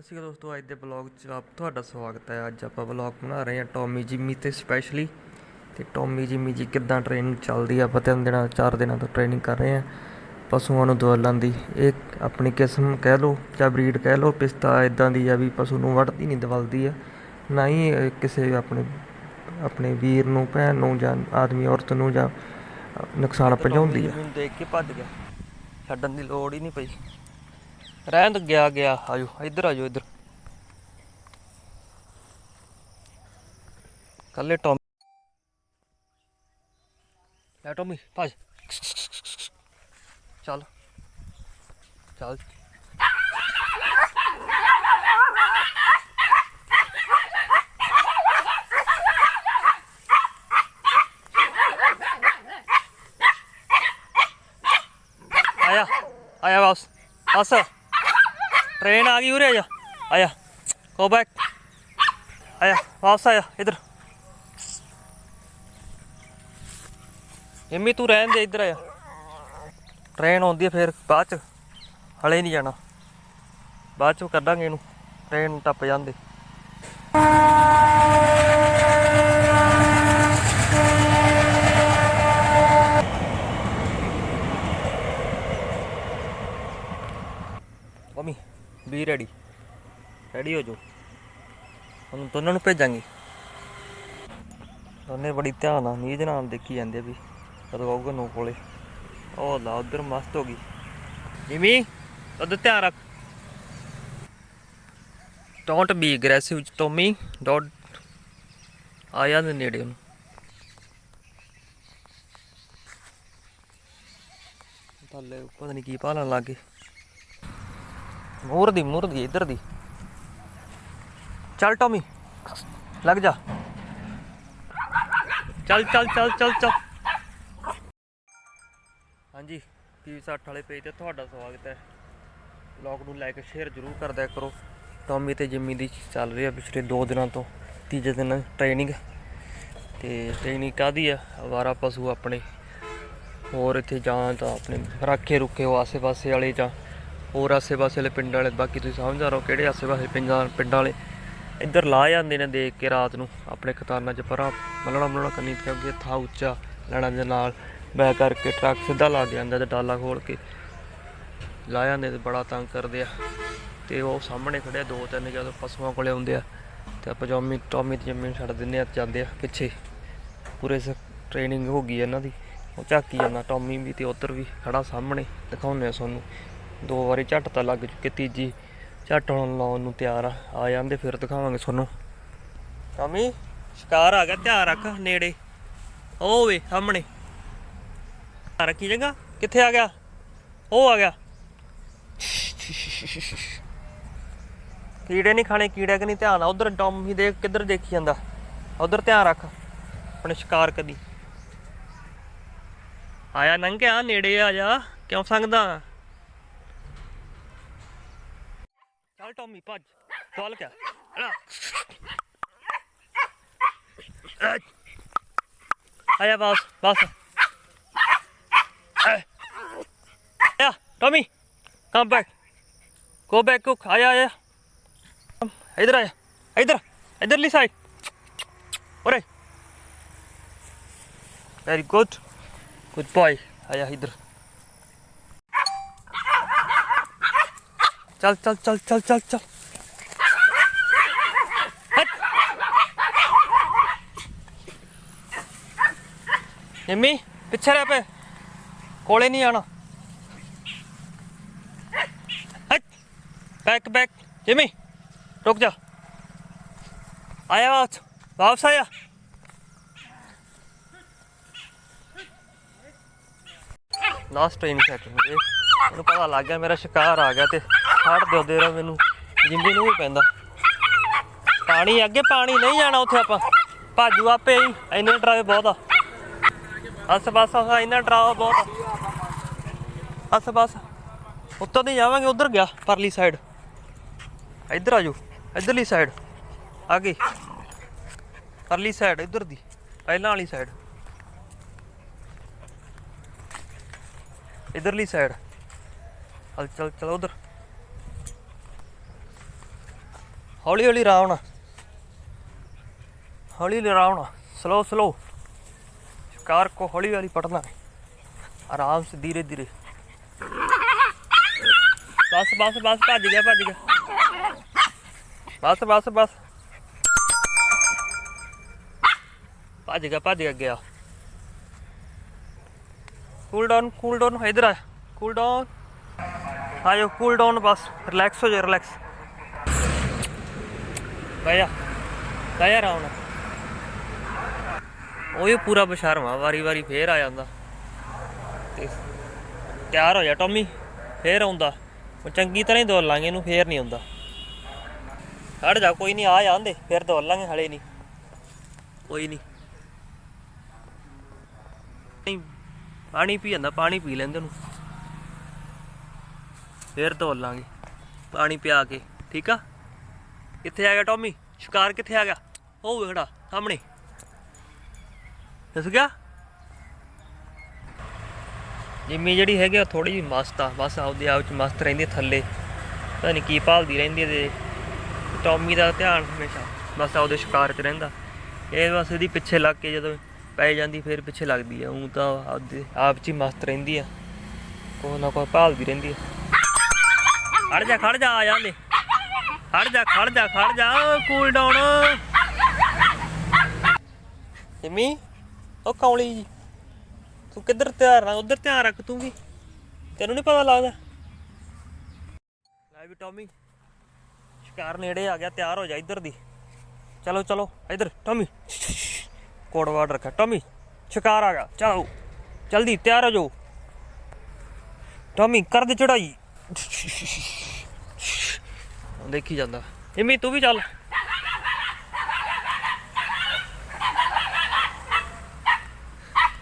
ਅਸੀਂ ਦੋਸਤੋ ਅੱਜ ਦੇ ਬਲੌਗ 'ਚ ਆਪ ਤੁਹਾਡਾ ਸਵਾਗਤ ਹੈ। ਅੱਜ ਆਪਾਂ ਬਲੌਗ ਬਣਾ ਰਹੇ ਹਾਂ ਟੌਮੀ ਜਿਮੀ ਤੇ ਸਪੈਸ਼ਲੀ ਤੇ ਟੌਮੀ ਜਿਮੀ ਜੀ ਕਿੱਦਾਂ ਟ੍ਰੇਨਿੰਗ ਚੱਲਦੀ ਆ? ਆਪਾਂ ਤਿੰਨ ਦਿਨਾਂ ਚਾਰ ਦਿਨਾਂ ਤੋਂ ਟ੍ਰੇਨਿੰਗ ਕਰ ਰਹੇ ਹਾਂ ਪਸ਼ੂਆਂ ਨੂੰ ਦਵਾਲਾਂ ਦੀ। ਇਹ ਆਪਣੀ ਕਿਸਮ ਕਹਿ ਲਓ ਜਾਂ ਬਰੀਡ ਕਹਿ ਲਓ ਪਿਸਤਾ ਇਦਾਂ ਦੀ ਆ ਵੀ ਪਸ਼ੂ ਨੂੰ ਵੱਢਦੀ ਨਹੀਂ ਦਵਲਦੀ ਆ। ਨਾ ਹੀ ਕਿਸੇ ਆਪਣੇ ਆਪਣੇ ਵੀਰ ਨੂੰ ਭੈਣ ਨੂੰ ਜਾਂ ਆਦਮੀ ਔਰਤ ਨੂੰ ਜਾਂ ਨੁਕਸਾਨ ਪਹੁੰਚਾਉਂਦੀ ਆ। ਦੇਖ ਕੇ ਭੱਜ ਗਿਆ। ਛੱਡਣ ਦੀ ਲੋੜ ਹੀ ਨਹੀਂ ਪਈ। ਰਹਿਣ ਤਾਂ ਗਿਆ ਗਿਆ, ਆਜੋ, ਇੱਧਰ ਆਜੋ, ਇੱਧਰ। ਕੱਲੇ ਟੌਮ ਲੈ ਟੌਮੀ, ਭੱਜ। ਚੱਲ। ਚੱਲ। ਆਇਆ ਆਇਆ ਵਾਪਸ। ਬਸ ट्रेन आ गई उरे आजा आया गो बैक आया वापस आया इधर ਇਮੀ ਤੂੰ ਰਹਿਣ ਦੇ ਇੱਧਰ ਆਇਆ ਟ੍ਰੇਨ ਆਉਂਦੀ ਹੈ ਫਿਰ ਬਾਅਦ ਚ ਹਲੇ ਨਹੀਂ ਜਾਣਾ ਬਾਅਦ ਚ ਕੱਢਾਂਗੇ ਇਹਨੂੰ ਟ੍ਰੇਨ ਟੱਪ ਜਾਂਦੇ ਮੰਮੀ ਬੀ ਰੈਡੀ। ਰੈਡੀ ਹੋ ਜਾਓ। ਹੁਣ ਦੋਨਾਂ ਨੂੰ ਭੇਜਾਂਗੇ। ਦੋਨੇ ਬੜੀ ਧਿਆਨ ਨਾਲ ਨੀਂਦ ਨਾਲ ਦੇਖੀ ਜਾਂਦੇ ਵੀ ਕਦੋਂ ਆਊਗਾ ਨੂੰ ਕੋਲੇ। ਉਹ ਲਾ, ਉਧਰ ਮਸਤ ਹੋ ਗਈ। ਜਿਮੀ ਉਧਰ ਧਿਆਨ ਰੱਖ। ਡੋਂਟ ਬੀ ਅਗਰੈਸਿਵ ਟੋਮੀ ਡੋਟ ਆ ਜਾਂਦੇ ਨੇੜੇ ਉਹਨੂੰ। ਥੱਲੇ ਪਤਾ ਨਹੀਂ ਕੀ ਭਾਲਣ ਲੱਗੇ ਮੂਰ ਦੀ ਮੂਰ ਦੀ, ਇੱਧਰ ਦੀ। ਚੱਲ ਟੋਮੀ, ਲੱਗ ਜਾ। ਚੱਲ ਚੱਲ ਚੱਲ ਚੱਲ ਚੱਲ। ਹਾਂਜੀ ਪੀ 60 ਵਾਲੇ ਪੇਜ ਤੇ ਤੁਹਾਡਾ ਸਵਾਗਤ ਹੈ। ਵਲੌਗ ਨੂੰ ਲਾਈਕ ਸ਼ੇਅਰ ਜ਼ਰੂਰ ਕਰਦਿਆ ਕਰੋ। ਟੋਮੀ ਤੇ ਜਿੰਮੀ ਦੀ ਚੱਲ ਰਹੀ ਆ ਪਿਛਲੇ 2 ਦਿਨਾਂ ਤੋਂ। ਤੀਜੇ ਦਿਨ ਟ੍ਰੇਨਿੰਗ ਤੇ ਟ੍ਰੇਨਿੰਗ ਕਾਦੀ ਆ ਅਵਾਰਾ ਪਸ਼ੂ ਆਪਣੇ। ਹੋਰ ਇੱਥੇ ਜਾਂ ਤਾਂ ਆਪਣੇ ਰਾਖੇ ਰੁੱਖੇ ਹੋ ਆਸੇ-ਪਾਸੇ ਵਾਲੇ ਜਾਂ ਹੋਰ ਆਸੇ-ਪਾਸੇ ਵਾਲੇ ਪਿੰਡਾਂ ਵਾਲੇ, ਬਾਕੀ ਤੁਸੀਂ ਸਮਝ ਆ ਰਹੇ ਕਿਹੜੇ ਆਸੇ-ਪਾਸੇ ਪਿੰਡਾਂ ਪਿੰਡਾਂ ਵਾਲੇ। ਇੱਧਰ ਲਾ ਜਾਂਦੇ ਨੇ ਦੇਖ ਕੇ ਰਾਤ ਨੂੰ, ਆਪਣੇ ਖਤਾਨਾਂ 'ਚ ਪਰਾਂ, ਮਲਣਾ ਮਲਣਾ ਕਰਨੀ ਕਿਉਂਕਿ ਥਾਂ ਉੱਚਾ, ਲੈਣਾ ਦੇ ਨਾਲ। ਬੈ ਕਰਕੇ ਟਰੱਕ ਸਿੱਧਾ ਲਾ ਜਾਂਦਾ ਤੇ ਡਾਲਾ ਖੋਲ ਕੇ ਲਾ ਜਾਂਦੇ ਤੇ ਬੜਾ ਤੰਗ ਕਰਦੇ ਆ। ਤੇ ਉਹ ਸਾਹਮਣੇ ਖੜੇ ਆ, ਦੋ ਤਿੰਨ ਜਦੋਂ ਪਸ਼ੂਆਂ ਕੋਲੇ ਆਉਂਦੇ ਆ, ਤੇ ਆਪਾਂ ਜੋਮੀ, ਟੋਮੀ ਤੇ ਜੰਮੀ ਛੱਡ ਦਿੰਦੇ ਆ, ਜਾਂਦੇ ਆ ਪਿੱਛੇ। ਪੂਰੇ ਟ੍ਰੇਨਿੰਗ ਹੋ ਗਈ ਇਹਨਾਂ ਦੀ। ਉਹ ਝਾਕੀ ਜਾਂਦਾ, ਟੋਮੀ ਵੀ ਤੇ ਉਧਰ ਵੀ ਖੜਾ ਸਾਹਮਣੇ, ਦਿਖਾਉਂਦੇ ਆ ਤੁਹਾਨੂੰ। ਦੋ ਵਾਰੀ ਝੱਟ ਤਾਂ ਲੱਗ ਚੁੱਕੇ ਤੀਜੀ। ਝੱਟ ਹੁਣ ਲਾਉਣ ਨੂੰ ਤਿਆਰ ਆ। ਆ ਜਾਂਦੇ, ਫਿਰ ਦਿਖਾਵਾਂਗੇ ਤੁਹਾਨੂੰ। ਟੋਮੀ ਸ਼ਿਕਾਰ ਆ ਗਿਆ, ਧਿਆਨ ਰੱਖ, ਨੇੜੇ। ਉਹ ਵੇ, ਸਾਹਮਣੇ। ਰੱਖੀ ਜਗਾ। ਕਿੱਥੇ ਆ ਗਿਆ? ਉਹ ਆ ਗਿਆ। ਕੀੜੇ ਨਹੀਂ ਖਾਣੇ, ਕੀੜੇ ਕਿ ਨਹੀਂ, ਧਿਆਨ ਆ। ਉਧਰ ਟੋਮੀ ਦੇਖ, ਕਿੱਧਰ ਦੇਖੀ ਜਾਂਦਾ। ਉਧਰ ਧਿਆਨ ਰੱਖ, ਆਪਣੇ ਸ਼ਿਕਾਰ ਕਦੀ। ਆਇਆ, ਨੰਗਿਆ, ਨੇੜੇ ਆ ਜਾ। ਕਿਉਂ ਸੰਗਦਾ ਚੱਲ ਟੌਮੀ ਭੱਜ। ਚੱਲ ਕਿਆ? ਆ। ਆਇਆ ਬਸ ਬਸ। ਆ Tommy come back go back ਕੁਕ ਆਇਆ ਆਇਆ ਇਧਰ ਆਇਆ ਇਧਰ, ਇਧਰਲੀ ਸਾਈਡ ਓਰੇ ਵੈਰੀ ਗੁੱਡ ਗੁੱਡ ਬॉय ਆਇਆ ਇਧਰ। ਚੱਲ ਚੱਲ ਚੱਲ ਚੱਲ ਚੱਲ ਚੱਲ। ਹਟ। ਨਿੰਮੀ, ਪਿੱਛੇ ਰਹਿ ਪਏ। ਕੋਲੇ ਨਹੀਂ ਆਣਾ ਹਟ। Back back. ਜਿਮੀ ਰੁਕ ਜਾ। ਆਇਆ ਵਾਪਸ ਵਾਪਸ ਆਇਆ। ਲਾਸਟ ਟਾਈਮ ਸੈਕਿੰਡ ਇਹ ਮੈਨੂੰ ਪਤਾ ਲੱਗ ਗਿਆ ਮੇਰਾ ਸ਼ਿਕਾਰ ਆ ਗਿਆ ਤੇ ਛੱਡ ਦਿਓ ਦੇ ਮੈਨੂੰ। ਜਿੰਦੀ ਨੂੰ ਵੀ ਪੈਂਦਾ। ਪਾਣੀ, ਅੱਗੇ ਪਾਣੀ ਨਹੀਂ ਜਾਣਾ ਉੱਥੇ ਆਪਾਂ। ਭਾਜੂ ਆਪੇ ਹੀ, ਇੰਨੇ ਡਰਾਵੇ ਬਹੁਤ ਆ। ਅਸ ਬਸ ਆ ਇੰਨਾ ਡਰਾਵਾ ਬਹੁਤ ਆ। ਬਸ ਬਸ। ਉੱਤੋਂ ਦੀ ਜਾਵਾਂਗੇ, ਉਧਰ ਗਿਆ, ਪਰਲੀ ਸਾਈਡ ਇੱਧਰ ਆ ਜਾਓ, ਇੱਧਰਲੀ ਸਾਈਡ ਆ ਗਈ ਪਰਲੀ ਸਾਈਡ ਇੱਧਰ ਦੀ। ਪਹਿਲਾਂ ਵਾਲੀ ਸਾਈਡ ਇਧਰਲੀ ਸਾਈਡ ਚੱਲ, ਚਲ ਚਲ, ਉਧਰ। ਹੌਲੀ ਹੌਲੀ ਰਾਉਣਾ ਹੌਲੀ ਹੌਲੀ ਲਰਾਉਣਾ ਸਲੋ ਸਲੋ ਕਾਰ ਕੋ ਹੌਲੀ ਹੌਲੀ ਪੜਨਾ ਆਰਾਮ ਸੇ ਧੀਰੇ ਧੀਰੇ। ਬਸ ਬਸ ਬਸ, ਭੱਜ ਗਿਆ ਭੱਜ ਗਿਆ। ਬਸ ਬਸ ਬਸ। ਭੱਜ ਗਿਆ ਭੱਜ ਗਿਆ ਗਿਆ ਕੂਲ ਡਾਊਨ ਕੂਲ ਡਾਊਨ ਇਧਰ ਆ। ਕੂਲ ਡਾਊਨ ਆਇਓ ਕੂਲ ਡਾਊਨ ਬਸ। ਰਿਲੈਕਸ ਹੋ ਜਾ ਰਿਲੈਕਸ ਬਹਿ ਜਾ। ਬਹਿ ਜਾ ਆਰਾਮ ਉਹ ਇਹ ਪੂਰਾ ਬਸ਼ਰਮਾ ਵਾਰੀ ਵਾਰੀ ਫੇਰ ਆ ਜਾਂਦਾ। ਤੇ ਤਿਆਰ ਹੋ ਜਾ ਟੌਮੀ, ਫੇਰ ਆਉਂਦਾ। ਉਹ ਚੰਗੀ ਤਰ੍ਹਾਂ ਹੀ ਦੌੜ ਲਾਂਗੇ, ਇਹਨੂੰ ਫੇਰ ਨਹੀਂ ਆਉਂਦਾ। ਹਟ ਜਾ, ਕੋਈ ਨਹੀਂ, ਆ ਜਾਂਦੇ ਫੇਰ ਦੌੜ ਲਾਂਗੇ, ਹਲੇ ਨਹੀਂ। ਕੋਈ ਨਹੀਂ। ਪਾਣੀ ਪੀ ਜਾਂਦਾ, ਪਾਣੀ ਪੀ ਲੈਂਦੇ ਨੂੰ ਫੇਰ ਦੌੜ ਲਾਂਗੇ, ਪਾਣੀ ਪਿਆ ਕੇ, ਠੀਕ ਆ? ਕਿੱਥੇ ਆ ਗਿਆ ਟੌਮੀ? ਸ਼ਿਕਾਰ ਕਿੱਥੇ ਆ ਗਿਆ? ਉਹ ਵੇਖੜਾ, ਸਾਹਮਣੇ। ਦਿਸ ਗਿਆ? ਜਿੰਮੀ ਜਿਹੜੀ ਹੈਗੀ ਆ ਥੋੜੀ ਜਿਹੀ ਮਸਤ ਆ। ਬਸ ਆਪਦੇ ਆਪ ਚ ਮਸਤ ਰਹਿੰਦੀ ਥੱਲੇ। ਪਤਾ ਨਹੀਂ ਕੀ ਭਾਲਦੀ ਰਹਿੰਦੀ ਹੈ ਤੇ ਟੌਮੀ ਦਾ ਧਿਆਨ ਹਮੇਸ਼ਾ ਬਸ ਆਪਦੇ ਸ਼ਿਕਾਰ 'ਚ ਰਹਿੰਦਾ। ਇਹ ਬਸ ਇਹਦੀ ਪਿੱਛੇ ਲੱਗ ਕੇ ਜਦੋਂ ਪੈ ਜਾਂਦੀ, ਫਿਰ ਪਿੱਛੇ ਲੱਗਦੀ ਆ। ਉਹ ਤਾਂ ਆਪਦੇ ਆਪ 'ਚ ਹੀ ਮਸਤ ਰਹਿੰਦੀ ਆ। ਕੋਈ ਨਾ ਕੋਈ ਭਾਲਦੀ ਰਹਿੰਦੀ ਆ। ਖੜ ਜਾ ਖੜ ਜਾ, ਆ ਜਾਂਦੇ ਖੜ ਜਾ ਖੜ ਜਾ ਖੜ ਜਾ ਕੂਲ ਡਾਊਨ ਜਿੰਮੀ ਉਹ ਕੌਲੀ ਜੀ। ਤੂੰ ਕਿੱਧਰ ਧਿਆਨ ਰੱਖ ਉਧਰ ਧਿਆਨ ਰੱਖ ਤੂੰ ਵੀ। ਤੈਨੂੰ ਨਹੀਂ ਪਤਾ ਲੱਗਦਾ। ਲੈ ਵੀ ਟੌਮੀ, ਸ਼ਿਕਾਰ ਨੇੜੇ ਆ ਗਿਆ, ਤਿਆਰ ਹੋ ਜਾ ਇੱਧਰ ਦੀ। ਚਲੋ ਚਲੋ, ਇੱਧਰ, ਟੌਮੀ। ਕੋਡ ਵਾਰਡ ਰੱਖਿਆ। ਟੌਮੀ, ਸ਼ਿਕਾਰ ਆ ਗਿਆ। ਚਲੋ ਜਲਦੀ, ਤਿਆਰ ਹੋ ਜਾਓ। ਟੌਮੀ, ਕਰ ਦੇ ਚੜਾਈ ਦੇਖੀ ਜਾਂਦਾ। ਇਮੀ, ਤੂੰ ਵੀ ਚੱਲ।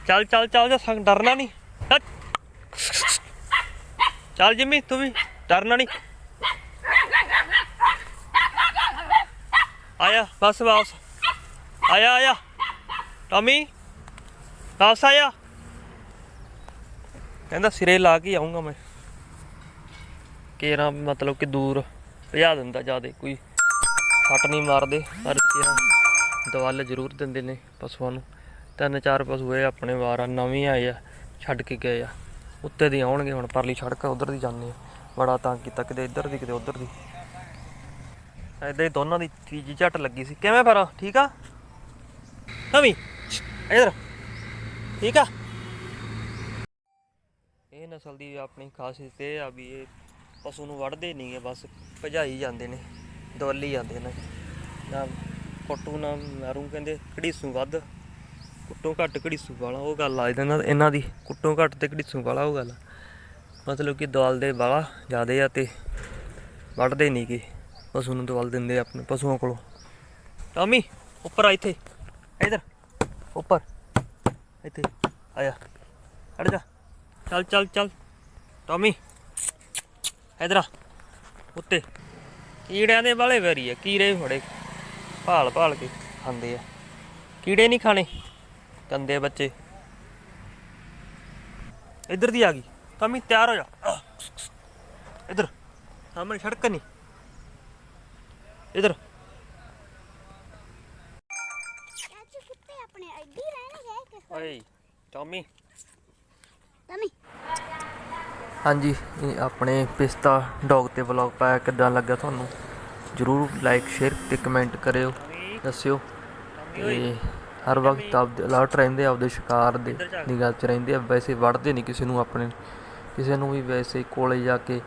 ਚੱਲ ਚੱਲ ਚੱਲ, ਜਾ ਸੰਗ ਡਰਨਾ ਨਹੀਂ। ਚੱਲ। ਜਿੰਮੀ, ਤੂੰ ਵੀ ਡਰਨਾ ਨਹੀਂ। ਆਇਆ, ਬਸ ਵਾਪਸ ਆਇਆ ਆਇਆ। ਟਮੀ ਵਾਪਸ ਆਇਆ। ਕਹਿੰਦਾ ਸਿਰੇ ਲਾ ਕੇ ਆਉਂਗਾ ਮੈਂ। ਕੇਰਾ ਮਤਲਬ ਕਿ ਦੂਰ। ਭਜਾ ਦਿੰਦਾ ਜਿਆਦੇ, ਕੋਈ ਫੱਟ ਨਹੀਂ ਮਾਰਦੇ, ਪਰ ਕੇਰਾ ਦਵਾਲ ਜ਼ਰੂਰ ਦਿੰਦੇ ਨੇ ਪਸ਼ੂਆਂ ਨੂੰ। ਤਿੰਨ ਚਾਰ ਪਸ਼ੂ ਇਹ ਆਪਣੇ ਵਾਰ ਆ, ਨਵੇਂ ਆਏ ਆ, ਛੱਡ ਕੇ ਗਏ ਆ। ਉੱਤੇ ਦੀ ਆਉਣਗੇ ਹੁਣ, ਪਰਲੀ ਸੜਕ ਉਧਰ ਦੀ ਜਾਂਦੇ ਆ। ਬੜਾ ਤੰਗ ਕੀਤਾ, ਕਿਤੇ ਇੱਧਰ ਦੀ, ਕਿਤੇ ਉੱਧਰ ਦੀ। ਏਦਾਂ ਹੀ ਦੋਨਾਂ ਦੀ ਤੀਜੀ ਝੱਟ ਲੱਗੀ ਸੀ। ਕਿਵੇਂ ਫਿਰ? ਠੀਕ ਆ? ਨਵੀਂ? ਇੱਧਰ। ਠੀਕ ਆ? ਇਹ ਨਸਲ ਦੀ ਆਪਣੀ ਖਾਸੀਅਤ ਇਹ ਆ ਵੀ ਇਹ ਪਸ਼ੂ ਨੂੰ ਵੜਦੇ ਨਹੀਂਗੇ ਬਸ ਭਜਾਈ ਜਾਂਦੇ ਨੇ ਦਵੱਲੀ ਜਾਂਦੇ ਨੇ। ਨਾ ਕੁੱਟੂ, ਨਾ ਮਾਰੂ ਕਹਿੰਦੇ, ਘੜੀਸੂ ਵੱਧ। ਕੁੱਟੋਂ ਘੱਟ, ਘੜੀਸੂ ਵਾਲਾ ਉਹ ਗੱਲ ਆ ਇਹਨਾਂ ਇਹਨਾਂ ਦੀ। ਕੁੱਟੋਂ ਘੱਟ ਤੇ ਘੜੀਸੂ ਵਾਲਾ ਉਹ ਗੱਲ ਆ। ਮਤਲਬ ਕਿ ਦਵਾਲ ਦੇ ਵਾਲਾ ਜ਼ਿਆਦੇ ਆ ਤੇ ਵੱਢਦੇ ਨਹੀਂ ਗੇ, ਪਸ਼ੂ ਨੂੰ ਦਵਾਲ ਦਿੰਦੇ ਆਪਣੇ ਪਸ਼ੂਆਂ ਕੋਲੋਂ। ਟਾਮੀ ਉੱਪਰ ਆ ਇੱਥੇ। ਇੱਧਰ, ਉੱਪਰ। ਇੱਥੇ ਆਇਆ ਅੜ ਜਾ। ਚੱਲ ਚੱਲ ਚੱਲ। ਟਾਮੀ ਇੱਧਰ ਉੱਤੇ। ਕੀੜਿਆਂ ਦੇ ਵਾਲੇ ਵੈਰੀ ਆ ਕੀੜੇ ਫੜੇ ਭਾਲ ਭਾਲ ਕੇ ਖਾਂਦੇ ਆ। ਕੀੜੇ ਨਹੀਂ ਖਾਣੇ ਗੰਦੇ ਬੱਚੇ। ਇੱਧਰ ਦੀ ਆ ਗਈ। ਟਾਮੀ ਤਿਆਰ ਹੋ ਜਾ। ਇੱਧਰ। ਸਾਹਮਣੇ ਸੜਕ ਨਹੀਂ। ਇੱਧਰ। ਚਾਚੂ ਕੁੱਤੇ ਆਪਣੇ ਐਡੀ ਰਹਿਣਗੇ ਕਿ ਓਏ ਟਾਮੀ ਤਮੀ। ਹਾਂਜੀ, ਇਹ ਆਪਣੇ ਪਿਸਤਾ ਡੌਗ ਤੇ ਵਲੌਗ ਪਾਇਆ ਕਿੱਦਾਂ ਲੱਗਾ ਤੁਹਾਨੂੰ? ਜਰੂਰ ਲਾਈਕ ਸ਼ੇਅਰ ਤੇ ਕਮੈਂਟ ਕਰਿਓ, ਦੱਸਿਓ। ਤੇ ਹਰ ਵਕਤ ਆਪਦੇ ਅਲਰਟ ਰਹਿੰਦੇ ਆ ਆਪਦੇ ਸ਼ਿਕਾਰ ਦੇ, ਨਿਗਾਹ 'ਚ ਰਹਿੰਦੇ ਆ। ਵੈਸੇ ਵੜਦੇ ਨਹੀਂ ਕਿਸੇ ਨੂੰ ਆਪਣੇ, ਕਿਸੇ ਨੂੰ ਵੀ ਵੈਸੇ ਕੋਲੇ ਜਾ ਕੇ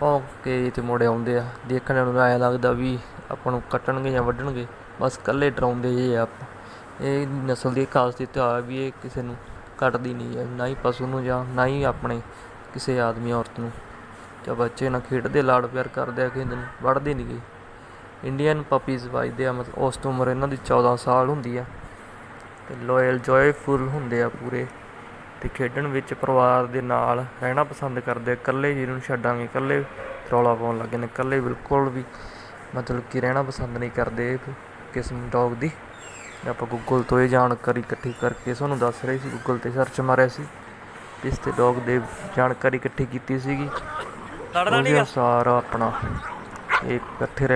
ਭੌਂਕ ਕੇ ਤੇ ਮੁੜ ਆਉਂਦੇ ਆ। ਦੇਖਣ ਨੂੰ ਐਂ ਲੱਗਦਾ ਵੀ ਆਪਾਂ ਨੂੰ ਕੱਟਣਗੇ ਜਾਂ ਵੱਢਣਗੇ। ਬਸ ਇਕੱਲੇ ਡਰਾਉਂਦੇ ਜੇ ਆ ਇਹ ਨਸਲ ਦੀ ਖਾਸੀਅਤ ਆ ਵੀ ਇਹ ਕਿਸੇ ਨੂੰ ਕੱਟਦੀ ਨਹੀਂ ਹੈ। ਨਾ ਹੀ ਪਸ਼ੂ ਨੂੰ ਜਾਂ ਨਾ ਹੀ ਆਪਣੇ ਕਿਸੇ ਆਦਮੀ ਔਰਤ ਨੂੰ। ਜਾਂ ਬੱਚੇ ਨਾਲ ਖੇਡਦੇ, ਲਾਡ ਪਿਆਰ ਕਰਦੇ ਆ ਕਿਸੇ ਨੂੰ ਵੜਦੇ ਨਹੀਂ ਗੇ। ਇੰਡੀਅਨ ਪਪੀਜ਼ ਵੱਜਦੇ ਆ, ਮਤਲਬ ਉਸ ਤੋਂ ਉਮਰ ਇਹਨਾਂ ਦੀ 14 ਸਾਲ ਹੁੰਦੀ ਆ। ਤੇ ਲੋਇਲ ਜੋਏਫੁਲ ਹੁੰਦੇ ਆ ਪੂਰੇ। ਤੇ ਖੇਡਣ ਵਿੱਚ ਪਰਿਵਾਰ ਦੇ ਨਾਲ ਰਹਿਣਾ ਪਸੰਦ ਕਰਦੇ ਆ। ਇਕੱਲੇ ਜਿਹਨੂੰ ਛੱਡਾਂਗੇ, ਇਕੱਲੇ ਰੌਲਾ ਪਾਉਣ ਲੱਗੇ ਨੇ। ਇਕੱਲੇ ਬਿਲਕੁਲ ਵੀ ਮਤਲਬ ਕਿ ਰਹਿਣਾ ਪਸੰਦ ਨਹੀਂ ਕਰਦੇ। ਇਹ ਕਿਸਮ ਡੌਗ ਦੀ। ਆਪਾਂ ਗੂਗਲ ਤੋਂ ਇਹ ਜਾਣਕਾਰੀ ਇਕੱਠੀ ਕਰਕੇ ਤੁਹਾਨੂੰ ਦੱਸ ਰਹੇ ਸੀ। ਗੂਗਲ ਤੇ ਸਰਚ ਮਾਰਿਆ ਸੀ। ਇਸ ਤੇ ਡੌਗ ਦੇ ਜਾਣਕਾਰੀ ਇਕੱਠੀ ਕੀਤੀ ਸੀਗੀ। ਉਹਦੇ ਅਨੁਸਾਰ ਆਪਣਾ ਇਹ ਇਕੱਠੇ